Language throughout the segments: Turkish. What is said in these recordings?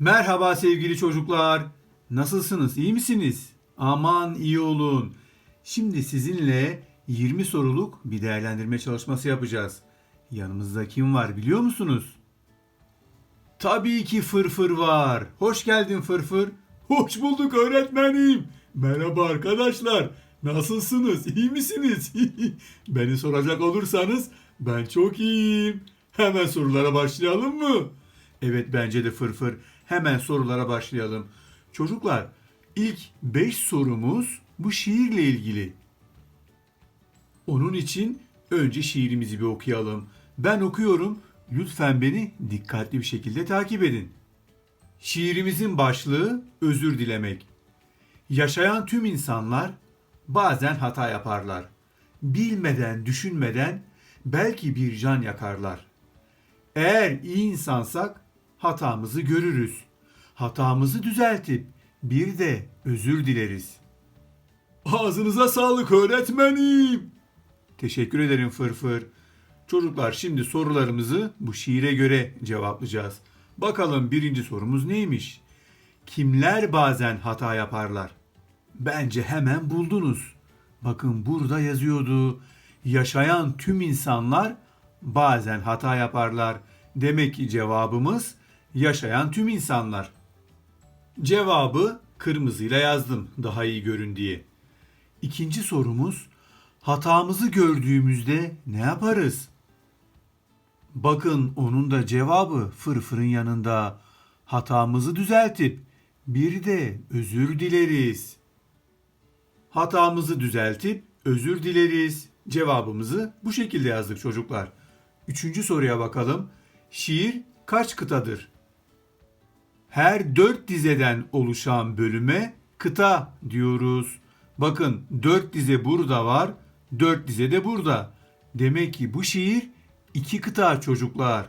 Merhaba sevgili çocuklar. Nasılsınız? İyi misiniz? Aman iyi olun. Şimdi sizinle 20 soruluk bir değerlendirme çalışması yapacağız. Yanımızda kim var biliyor musunuz? Tabii ki Fırfır var. Hoş geldin Fırfır. Hoş bulduk öğretmenim. Merhaba arkadaşlar. Nasılsınız? İyi misiniz? Beni soracak olursanız ben çok iyiyim. Hemen sorulara başlayalım mı? Evet bence de Fırfır. Hemen sorulara başlayalım. Çocuklar ilk 5 sorumuz bu şiirle ilgili. Onun için önce şiirimizi bir okuyalım. Ben okuyorum. Lütfen beni dikkatli bir şekilde takip edin. Şiirimizin başlığı özür dilemek. Yaşayan tüm insanlar bazen hata yaparlar. Bilmeden, düşünmeden belki bir can yakarlar. Eğer iyi insansak hatamızı görürüz. Hatamızı düzeltip bir de özür dileriz. Ağzınıza sağlık öğretmenim. Teşekkür ederim Fırfır. Çocuklar şimdi sorularımızı bu şiire göre cevaplayacağız. Bakalım birinci sorumuz neymiş? Kimler bazen hata yaparlar? Bence hemen buldunuz. Bakın burada yazıyordu. Yaşayan tüm insanlar bazen hata yaparlar. Demek ki cevabımız yaşayan tüm insanlar. Cevabı kırmızıyla yazdım daha iyi görün diye. İkinci sorumuz hatamızı gördüğümüzde ne yaparız? Bakın onun da cevabı fırfırın yanında. Hatamızı düzeltip bir de özür dileriz. Hatamızı düzeltip özür dileriz. Cevabımızı bu şekilde yazdık çocuklar. Üçüncü soruya bakalım. Şiir kaç kıtadır? Her dört dizeden oluşan bölüme kıta diyoruz. Bakın dört dize burada var, dört dize de burada. Demek ki bu şiir iki kıta çocuklar.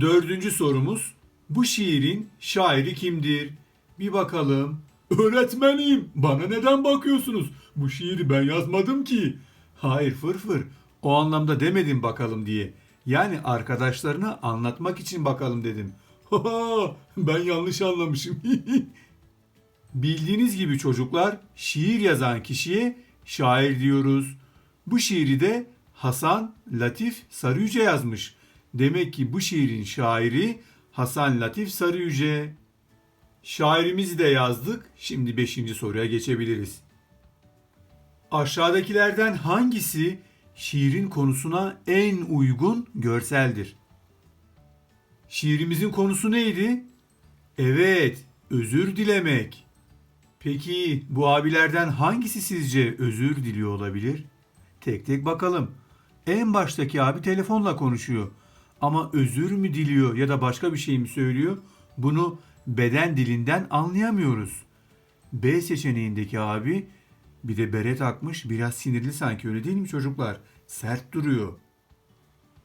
Dördüncü sorumuz bu şiirin şairi kimdir? Bir bakalım. Öğretmenim bana neden bakıyorsunuz? Bu şiiri ben yazmadım ki. Hayır fırfır o anlamda demedim bakalım diye. Yani arkadaşlarına anlatmak için bakalım dedim. Ben yanlış anlamışım. Bildiğiniz gibi çocuklar şiir yazan kişiye şair diyoruz. Bu şiiri de Hasan Latif Sarıyüce yazmış. Demek ki bu şiirin şairi Hasan Latif Sarıyüce. Şairimizi de yazdık. Şimdi 5. soruya geçebiliriz. Aşağıdakilerden hangisi şiirin konusuna en uygun görseldir? Şiirimizin konusu neydi? Evet, özür dilemek. Peki bu abilerden hangisi sizce özür diliyor olabilir? Tek tek bakalım. En baştaki abi telefonla konuşuyor. Ama özür mü diliyor ya da başka bir şey mi söylüyor? Bunu beden dilinden anlayamıyoruz. B seçeneğindeki abi bir de bere takmış biraz sinirli sanki öyle değil mi çocuklar? Sert duruyor.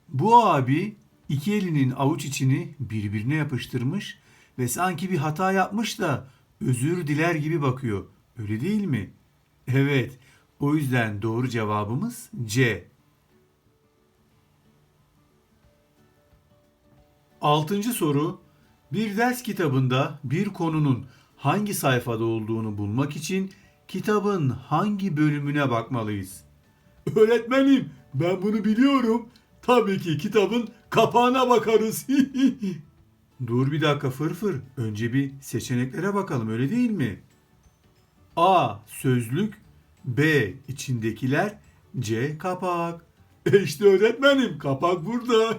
Bu abi iki elinin avuç içini birbirine yapıştırmış ve sanki bir hata yapmış da özür diler gibi bakıyor. Öyle değil mi? Evet. O yüzden doğru cevabımız C. Altıncı soru. Bir ders kitabında bir konunun hangi sayfada olduğunu bulmak için kitabın hangi bölümüne bakmalıyız? Öğretmenim ben bunu biliyorum. Tabii ki kitabın kapağına bakarız. Dur bir dakika fırfır. Önce bir seçeneklere bakalım öyle değil mi? A. Sözlük B. içindekiler C. Kapak. E işte öğretmenim kapak burada.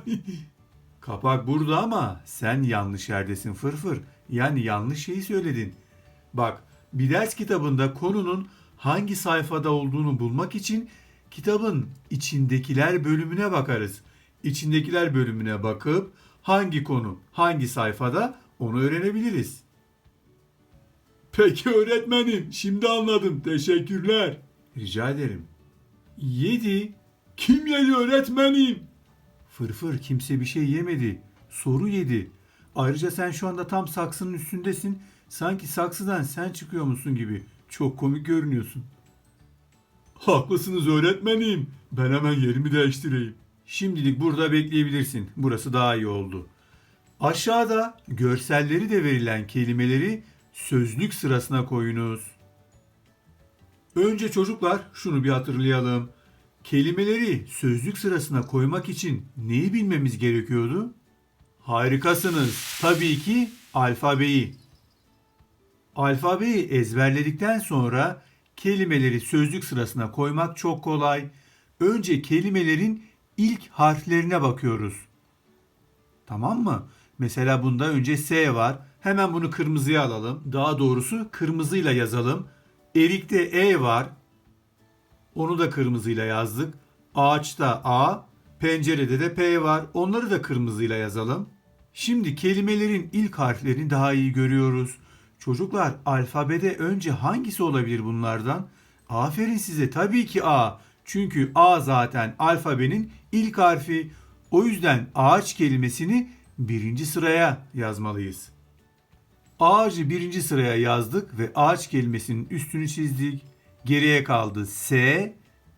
kapak burada ama sen yanlış yerdesin fırfır. Yani yanlış şeyi söyledin. Bak bir ders kitabında konunun hangi sayfada olduğunu bulmak için kitabın içindekiler bölümüne bakarız. İçindekiler bölümüne bakıp hangi konu hangi sayfada onu öğrenebiliriz. Peki öğretmenim şimdi anladım teşekkürler. Rica ederim. 7. Kim yedi öğretmenim? Fırfır kimse bir şey yemedi. Soru yedi. Ayrıca sen şu anda tam saksının üstündesin. Sanki saksıdan sen çıkıyor musun gibi. Çok komik görünüyorsun. Haklısınız öğretmenim. Ben hemen yerimi değiştireyim. Şimdilik burada bekleyebilirsin. Burası daha iyi oldu. Aşağıda görselleri de verilen kelimeleri sözlük sırasına koyunuz. Önce çocuklar şunu bir hatırlayalım. Kelimeleri sözlük sırasına koymak için neyi bilmemiz gerekiyordu? Harikasınız. Tabii ki alfabeyi. Alfabeyi ezberledikten sonra kelimeleri sözlük sırasına koymak çok kolay. Önce kelimelerin ilk harflerine bakıyoruz. Tamam mı? Mesela bunda önce S var. Hemen bunu kırmızıya alalım. Daha doğrusu kırmızıyla yazalım. Erik'te E var. Onu da kırmızıyla yazdık. Ağaçta A, pencerede de P var. Onları da kırmızıyla yazalım. Şimdi kelimelerin ilk harflerini daha iyi görüyoruz. Çocuklar alfabede önce hangisi olabilir bunlardan? Aferin size tabii ki A. Çünkü A zaten alfabenin ilk harfi. O yüzden ağaç kelimesini birinci sıraya yazmalıyız. Ağacı birinci sıraya yazdık ve ağaç kelimesinin üstünü çizdik. Geriye kaldı S,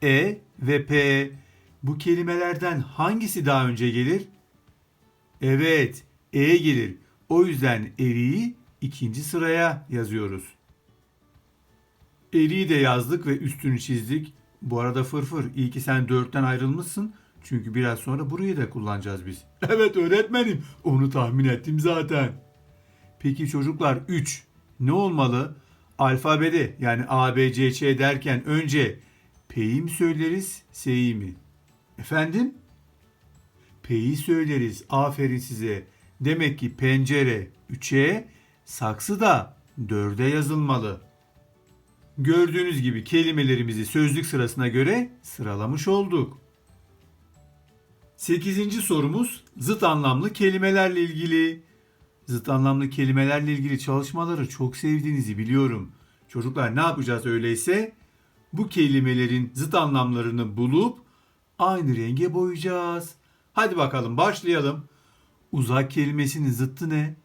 E ve P. Bu kelimelerden hangisi daha önce gelir? Evet, E gelir. O yüzden eriği ikinci sıraya yazıyoruz. Eriği de yazdık ve üstünü çizdik. Bu arada fırfır iyi ki sen dörtten ayrılmışsın. Çünkü biraz sonra burayı da kullanacağız biz. Evet öğretmenim onu tahmin ettim zaten. Peki çocuklar 3 ne olmalı? Alfabede yani A, B, C, Ç derken önce P'yi mi söyleriz, S'yi mi? Efendim? P'yi söyleriz. Aferin size. Demek ki pencere 3'e, saksı da 4'e yazılmalı. Gördüğünüz gibi kelimelerimizi sözlük sırasına göre sıralamış olduk. 8. sorumuz zıt anlamlı kelimelerle ilgili. Zıt anlamlı kelimelerle ilgili çalışmaları çok sevdiğinizi biliyorum. Çocuklar ne yapacağız öyleyse? Bu kelimelerin zıt anlamlarını bulup aynı renge boyayacağız. Hadi bakalım başlayalım. Uzak kelimesinin zıttı ne?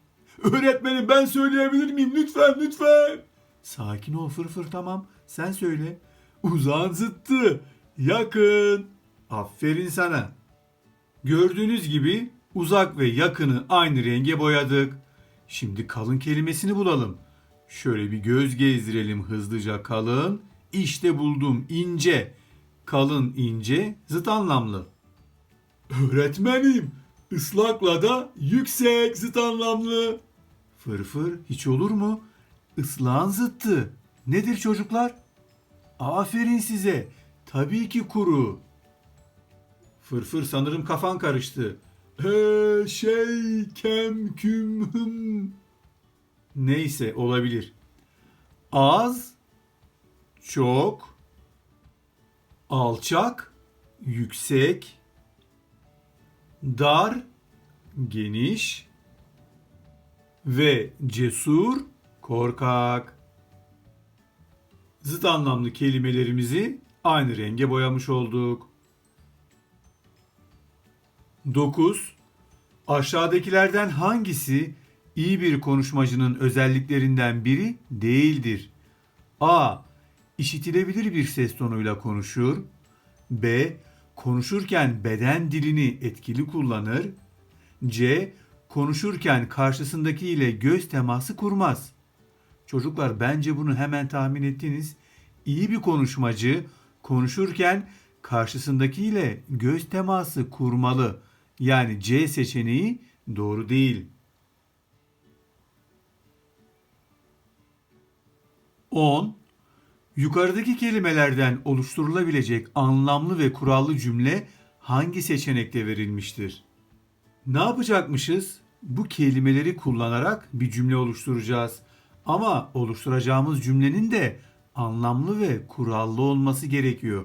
Öğretmenim ben söyleyebilir miyim? Lütfen lütfen. Sakin ol fırfır tamam. Sen söyle. Uzağın zıttı. Yakın. Aferin sana. Gördüğünüz gibi uzak ve yakını aynı renge boyadık. Şimdi kalın kelimesini bulalım. Şöyle bir göz gezdirelim hızlıca kalın. İşte buldum ince. Kalın ince zıt anlamlı. Öğretmenim ıslakla da yüksek zıt anlamlı. Fırfır hiç olur mu? Islağın zıttı. Nedir çocuklar? Aferin size. Tabii ki kuru. Fırfır sanırım kafan karıştı. Ee, şey kem küm hım. Neyse olabilir. Az, çok, alçak, yüksek, dar, geniş ve cesur, korkak. Zıt anlamlı kelimelerimizi aynı renge boyamış olduk. 9. Aşağıdakilerden hangisi iyi bir konuşmacının özelliklerinden biri değildir? A. İşitilebilir bir ses tonuyla konuşur. B. Konuşurken beden dilini etkili kullanır. C. Konuşurken karşısındaki ile göz teması kurmaz. Çocuklar bence bunu hemen tahmin ettiniz. İyi bir konuşmacı konuşurken karşısındaki ile göz teması kurmalı. Yani C seçeneği doğru değil. 10. Yukarıdaki kelimelerden oluşturulabilecek anlamlı ve kurallı cümle hangi seçenekte verilmiştir? Ne yapacakmışız? Bu kelimeleri kullanarak bir cümle oluşturacağız. Ama oluşturacağımız cümlenin de anlamlı ve kurallı olması gerekiyor.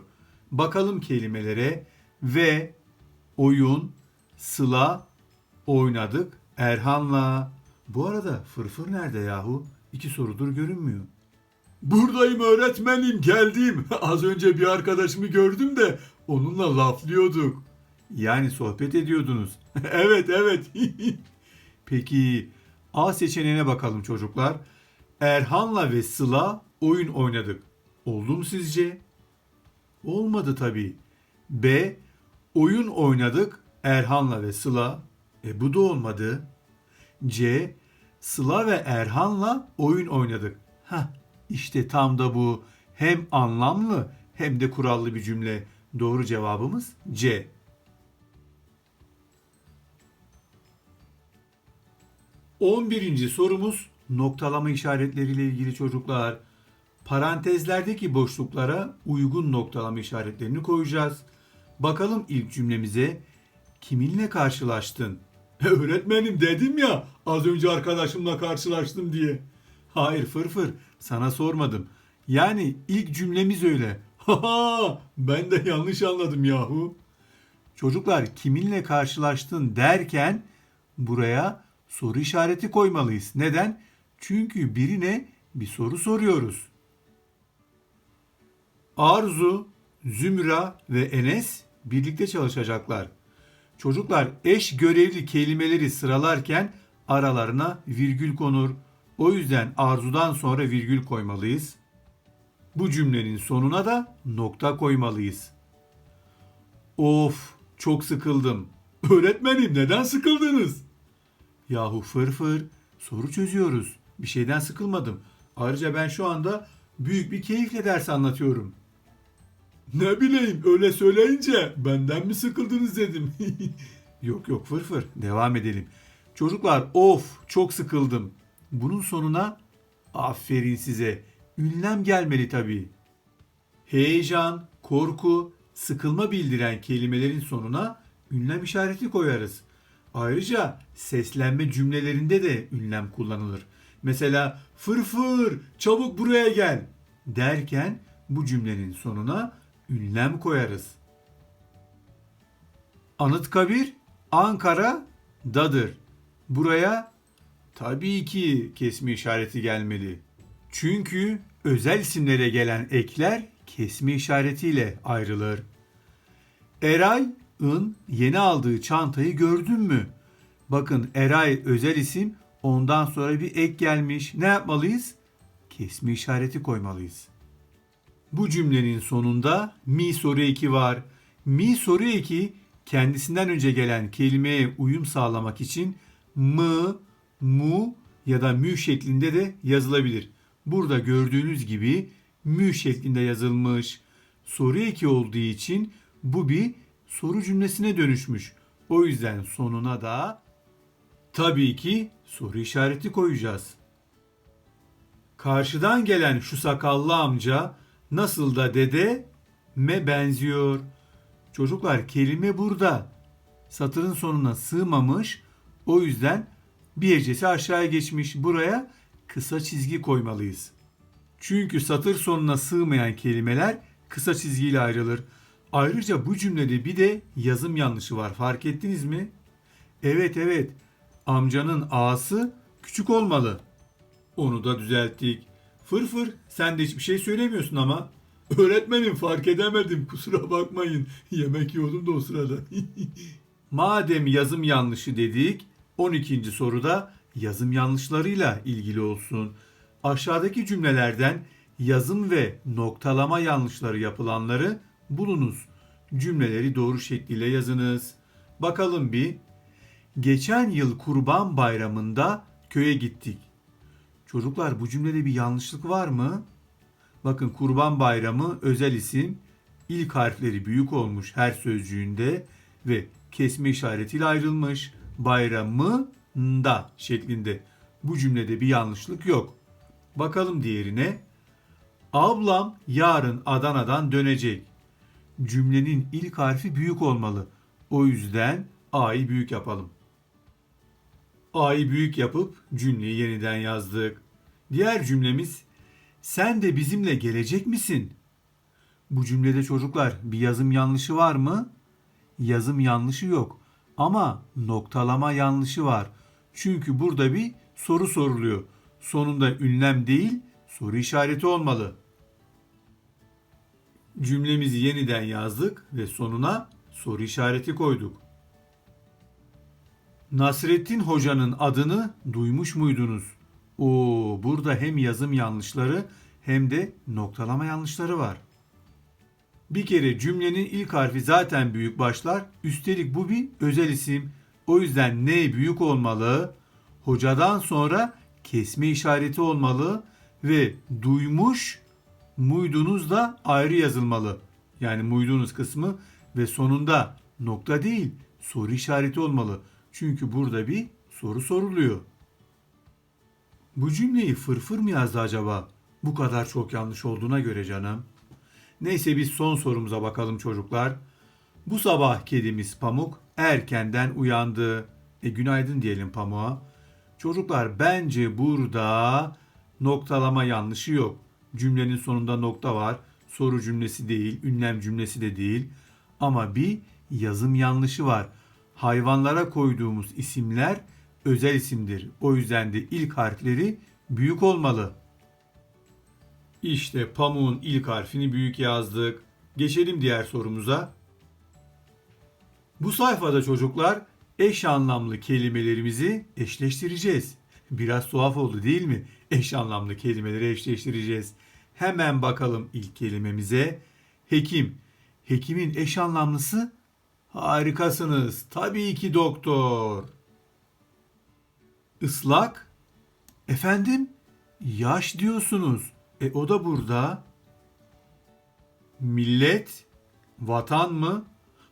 Bakalım kelimelere ve oyun, sıla, oynadık Erhan'la. Bu arada fırfır nerede yahu? İki sorudur görünmüyor. Buradayım öğretmenim geldim. Az önce bir arkadaşımı gördüm de onunla laflıyorduk. Yani sohbet ediyordunuz. evet evet. Peki A seçeneğine bakalım çocuklar. Erhan'la ve Sıla oyun oynadık. Oldu mu sizce? Olmadı tabii. B. Oyun oynadık Erhan'la ve Sıla. E bu da olmadı. C. Sıla ve Erhan'la oyun oynadık. Heh, işte tam da bu. Hem anlamlı hem de kurallı bir cümle. Doğru cevabımız C. On birinci sorumuz noktalama işaretleriyle ilgili çocuklar. Parantezlerdeki boşluklara uygun noktalama işaretlerini koyacağız. Bakalım ilk cümlemize kiminle karşılaştın? Öğretmenim dedim ya az önce arkadaşımla karşılaştım diye. Hayır fırfır sana sormadım. Yani ilk cümlemiz öyle. Haha ben de yanlış anladım yahu. Çocuklar kiminle karşılaştın derken buraya soru işareti koymalıyız. Neden? Çünkü birine bir soru soruyoruz. Arzu, Zümra ve Enes birlikte çalışacaklar. Çocuklar eş görevli kelimeleri sıralarken aralarına virgül konur. O yüzden arzudan sonra virgül koymalıyız. Bu cümlenin sonuna da nokta koymalıyız. Of, çok sıkıldım. Öğretmenim neden sıkıldınız? Yahu fırfır, soru çözüyoruz. Bir şeyden sıkılmadım. Ayrıca ben şu anda büyük bir keyifle ders anlatıyorum. Ne bileyim öyle söyleyince benden mi sıkıldınız dedim. yok yok fırfır devam edelim. Çocuklar of çok sıkıldım. Bunun sonuna aferin size. Ünlem gelmeli tabii. Heyecan, korku, sıkılma bildiren kelimelerin sonuna ünlem işareti koyarız. Ayrıca seslenme cümlelerinde de ünlem kullanılır. Mesela fırfır çabuk buraya gel derken bu cümlenin sonuna ünlem koyarız. Anıtkabir Ankara'dadır. Buraya tabii ki kesme işareti gelmeli. Çünkü özel isimlere gelen ekler kesme işaretiyle ayrılır. Eray'ın yeni aldığı çantayı gördün mü? Bakın Eray özel isim ondan sonra bir ek gelmiş. Ne yapmalıyız? Kesme işareti koymalıyız. Bu cümlenin sonunda mi soru eki var. Mi soru eki kendisinden önce gelen kelimeye uyum sağlamak için mı, mu ya da mü şeklinde de yazılabilir. Burada gördüğünüz gibi mü şeklinde yazılmış. Soru eki olduğu için bu bir soru cümlesine dönüşmüş. O yüzden sonuna da tabii ki soru işareti koyacağız. Karşıdan gelen şu sakallı amca nasıl da dede me benziyor. Çocuklar kelime burada. Satırın sonuna sığmamış. O yüzden bir hecesi aşağıya geçmiş. Buraya kısa çizgi koymalıyız. Çünkü satır sonuna sığmayan kelimeler kısa çizgiyle ayrılır. Ayrıca bu cümlede bir de yazım yanlışı var. Fark ettiniz mi? Evet evet. Amcanın A'sı küçük olmalı. Onu da düzelttik. Fırfır sen de hiçbir şey söylemiyorsun ama. Öğretmenim fark edemedim kusura bakmayın. Yemek yiyordum da o sırada. Madem yazım yanlışı dedik 12. soruda yazım yanlışlarıyla ilgili olsun. Aşağıdaki cümlelerden yazım ve noktalama yanlışları yapılanları bulunuz. Cümleleri doğru şekliyle yazınız. Bakalım bir. Geçen yıl Kurban Bayramı'nda köye gittik. Çocuklar bu cümlede bir yanlışlık var mı? Bakın Kurban Bayramı özel isim ilk harfleri büyük olmuş her sözcüğünde ve kesme işaretiyle ayrılmış. Bayramı da şeklinde. Bu cümlede bir yanlışlık yok. Bakalım diğerine. Ablam yarın Adana'dan dönecek. Cümlenin ilk harfi büyük olmalı. O yüzden A'yı büyük yapalım. A'yı büyük yapıp cümleyi yeniden yazdık. Diğer cümlemiz sen de bizimle gelecek misin? Bu cümlede çocuklar bir yazım yanlışı var mı? Yazım yanlışı yok ama noktalama yanlışı var. Çünkü burada bir soru soruluyor. Sonunda ünlem değil, soru işareti olmalı. Cümlemizi yeniden yazdık ve sonuna soru işareti koyduk. Nasrettin Hoca'nın adını duymuş muydunuz? Oo, burada hem yazım yanlışları hem de noktalama yanlışları var. Bir kere cümlenin ilk harfi zaten büyük başlar. Üstelik bu bir özel isim. O yüzden ne büyük olmalı? hocadan sonra kesme işareti olmalı ve duymuş muydunuz da ayrı yazılmalı. Yani muydunuz kısmı ve sonunda nokta değil soru işareti olmalı. Çünkü burada bir soru soruluyor. Bu cümleyi fırfır mı yazdı acaba? Bu kadar çok yanlış olduğuna göre canım. Neyse biz son sorumuza bakalım çocuklar. Bu sabah kedimiz Pamuk erkenden uyandı. E günaydın diyelim Pamuk'a. Çocuklar bence burada noktalama yanlışı yok. Cümlenin sonunda nokta var. Soru cümlesi değil, ünlem cümlesi de değil. Ama bir yazım yanlışı var. Hayvanlara koyduğumuz isimler özel isimdir. O yüzden de ilk harfleri büyük olmalı. İşte pamuğun ilk harfini büyük yazdık. Geçelim diğer sorumuza. Bu sayfada çocuklar eş anlamlı kelimelerimizi eşleştireceğiz. Biraz tuhaf oldu değil mi? Eş anlamlı kelimeleri eşleştireceğiz. Hemen bakalım ilk kelimemize. Hekim. Hekimin eş anlamlısı harikasınız. Tabii ki doktor. Islak. Efendim? Yaş diyorsunuz. E o da burada. Millet. Vatan mı?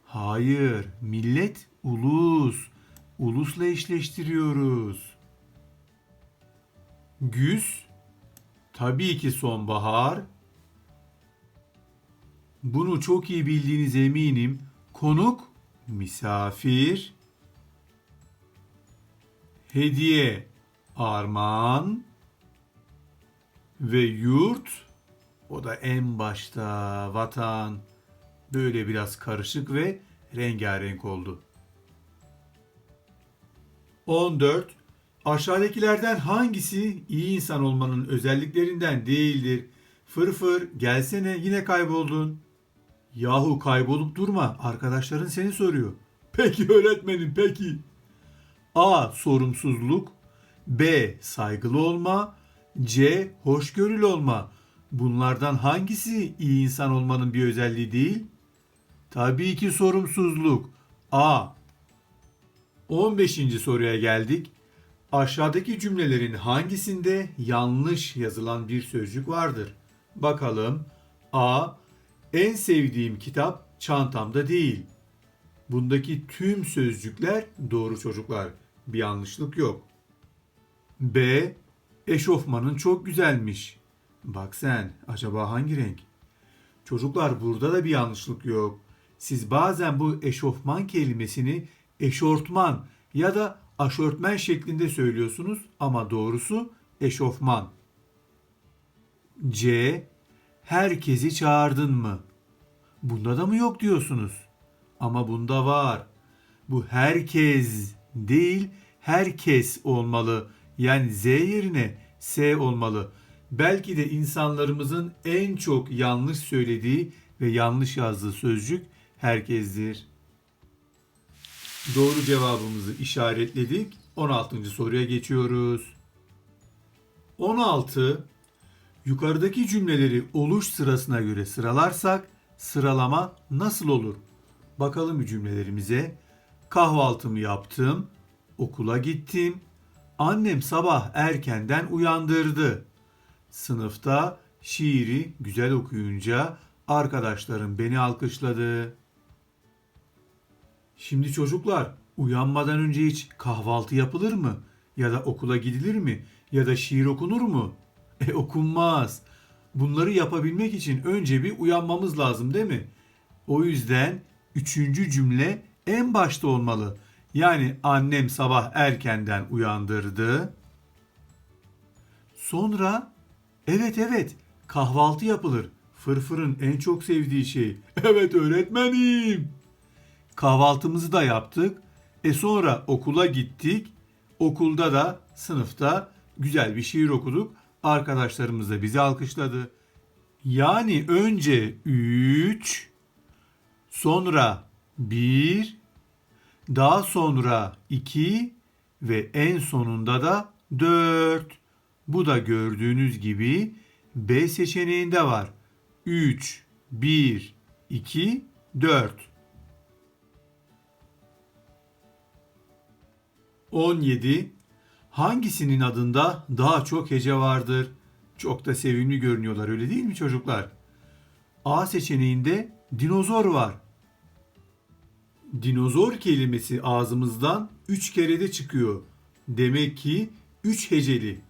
Hayır. Millet ulus. Ulusla eşleştiriyoruz. Güz. Tabii ki sonbahar. Bunu çok iyi bildiğiniz eminim. Konuk, misafir, hediye, armağan ve yurt o da en başta vatan böyle biraz karışık ve rengarenk oldu. 14. Aşağıdakilerden hangisi iyi insan olmanın özelliklerinden değildir? Fırfır gelsene yine kayboldun. Yahu kaybolup durma arkadaşların seni soruyor. Peki öğretmenim peki. A. Sorumsuzluk B. Saygılı olma C. Hoşgörülü olma. Bunlardan hangisi iyi insan olmanın bir özelliği değil? Tabii ki sorumsuzluk. A. 15. soruya geldik. Aşağıdaki cümlelerin hangisinde yanlış yazılan bir sözcük vardır? Bakalım. A. En sevdiğim kitap çantamda değil. Bundaki tüm sözcükler doğru çocuklar. Bir yanlışlık yok. B. Eşofmanın çok güzelmiş. Bak sen, acaba hangi renk? Çocuklar burada da bir yanlışlık yok. Siz bazen bu eşofman kelimesini eşortman ya da aşörtmen şeklinde söylüyorsunuz ama doğrusu eşofman. C. Herkesi çağırdın mı? Bunda da mı yok diyorsunuz? Ama bunda var. Bu herkes değil, herkes olmalı. Yani Z yerine S olmalı. Belki de insanlarımızın en çok yanlış söylediği ve yanlış yazdığı sözcük herkesdir. Doğru cevabımızı işaretledik. 16. soruya geçiyoruz. 16. Yukarıdaki cümleleri oluş sırasına göre sıralarsak sıralama nasıl olur? Bakalım cümlelerimize. Kahvaltımı yaptım, okula gittim, annem sabah erkenden uyandırdı. Sınıfta şiiri güzel okuyunca arkadaşlarım beni alkışladı. Şimdi çocuklar uyanmadan önce hiç kahvaltı yapılır mı? Ya da okula gidilir mi? Ya da şiir okunur mu? E okunmaz. Bunları yapabilmek için önce bir uyanmamız lazım değil mi? O yüzden üçüncü cümle en başta olmalı. Yani annem sabah erkenden uyandırdı. Sonra evet evet kahvaltı yapılır. Fırfırın en çok sevdiği şey. Evet öğretmenim. Kahvaltımızı da yaptık. E sonra okula gittik. Okulda da sınıfta güzel bir şiir okuduk. Arkadaşlarımız da bizi alkışladı. Yani önce 3, sonra 1, daha sonra 2 ve en sonunda da 4. Bu da gördüğünüz gibi B seçeneğinde var. 3, 1, 2, 4. 17. hangisinin adında daha çok hece vardır? Çok da sevimli görünüyorlar öyle değil mi çocuklar? A seçeneğinde dinozor var. Dinozor kelimesi ağzımızdan üç kerede çıkıyor. Demek ki üç heceli.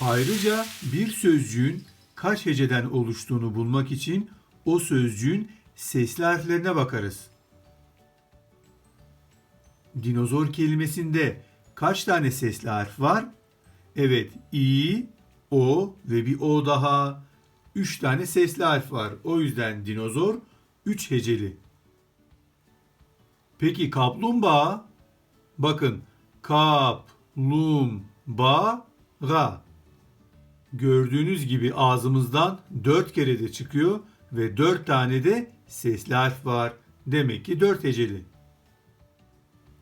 Ayrıca bir sözcüğün kaç heceden oluştuğunu bulmak için o sözcüğün sesli harflerine bakarız. Dinozor kelimesinde kaç tane sesli harf var? Evet, i, o ve bir o daha. Üç tane sesli harf var. O yüzden dinozor üç heceli. Peki kaplumbağa? Bakın kap, lum, ba, ga. Gördüğünüz gibi ağzımızdan dört kere de çıkıyor ve dört tane de sesli harf var. Demek ki dört heceli.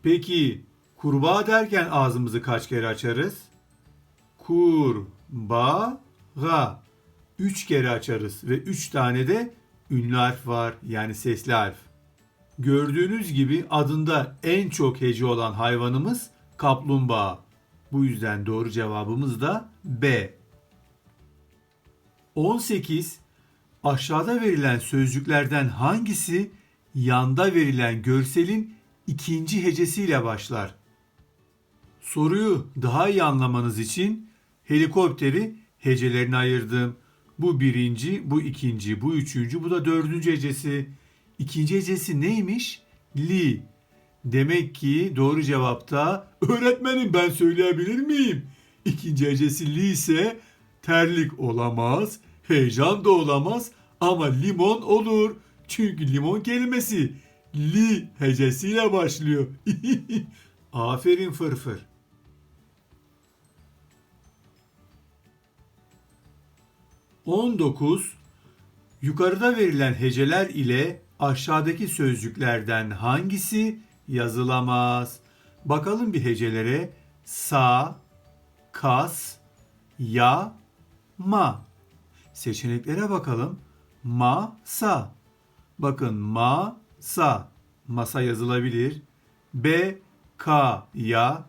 Peki kurbağa derken ağzımızı kaç kere açarız? Kur, ba, ga. Üç kere açarız ve üç tane de ünlü harf var yani sesli harf. Gördüğünüz gibi adında en çok hece olan hayvanımız kaplumbağa. Bu yüzden doğru cevabımız da B. 18. Aşağıda verilen sözcüklerden hangisi yanda verilen görselin ikinci hecesiyle başlar? Soruyu daha iyi anlamanız için helikopteri hecelerine ayırdım. Bu birinci, bu ikinci, bu üçüncü, bu da dördüncü hecesi. İkinci hecesi neymiş? Li. Demek ki doğru cevapta öğretmenim ben söyleyebilir miyim? İkinci hecesi li ise terlik olamaz, heyecan da olamaz ama limon olur. Çünkü limon kelimesi li hecesiyle başlıyor. Aferin fırfır. On dokuz. Yukarıda verilen heceler ile aşağıdaki sözcüklerden hangisi yazılamaz? Bakalım bir hecelere. Sa, kas, ya, ma. Seçeneklere bakalım. Ma, sa. Bakın ma, sa. Masa yazılabilir. B, ka, ya.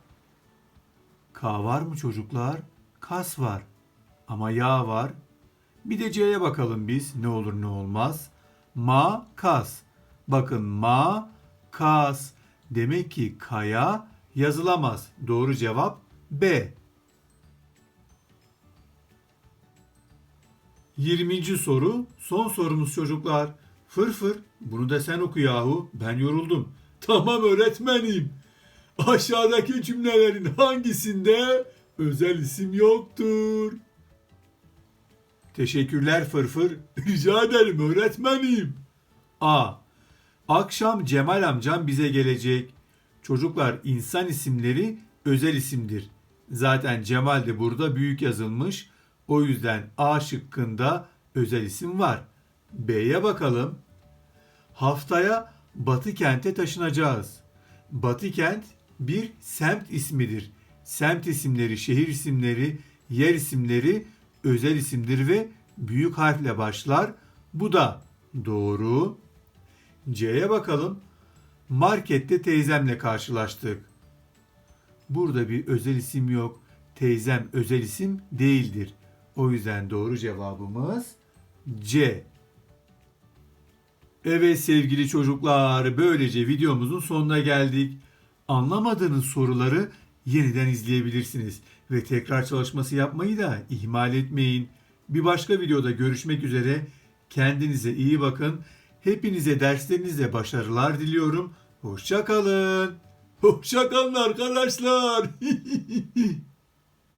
K var mı çocuklar? Kas var. Ama ya var. Bir de C'ye bakalım biz. Ne olur ne olmaz. Ma, kas. Bakın ma, kas. Demek ki kaya yazılamaz. Doğru cevap B. 20. soru. Son sorumuz çocuklar. Fırfır. Bunu da sen oku yahu. Ben yoruldum. Tamam öğretmenim. Aşağıdaki cümlelerin hangisinde özel isim yoktur? Teşekkürler Fırfır. Rica ederim öğretmenim. A. Akşam Cemal amcam bize gelecek. Çocuklar insan isimleri özel isimdir. Zaten Cemal de burada büyük yazılmış. O yüzden A şıkkında özel isim var. B'ye bakalım. Haftaya Batı kente taşınacağız. Batı kent bir semt ismidir. Semt isimleri, şehir isimleri, yer isimleri özel isimdir ve büyük harfle başlar. Bu da doğru. C'ye bakalım. Markette teyzemle karşılaştık. Burada bir özel isim yok. Teyzem özel isim değildir. O yüzden doğru cevabımız C. Evet sevgili çocuklar, böylece videomuzun sonuna geldik. Anlamadığınız soruları yeniden izleyebilirsiniz ve tekrar çalışması yapmayı da ihmal etmeyin. Bir başka videoda görüşmek üzere. Kendinize iyi bakın. Hepinize derslerinizde başarılar diliyorum. Hoşça kalın. Hoşça kalın arkadaşlar.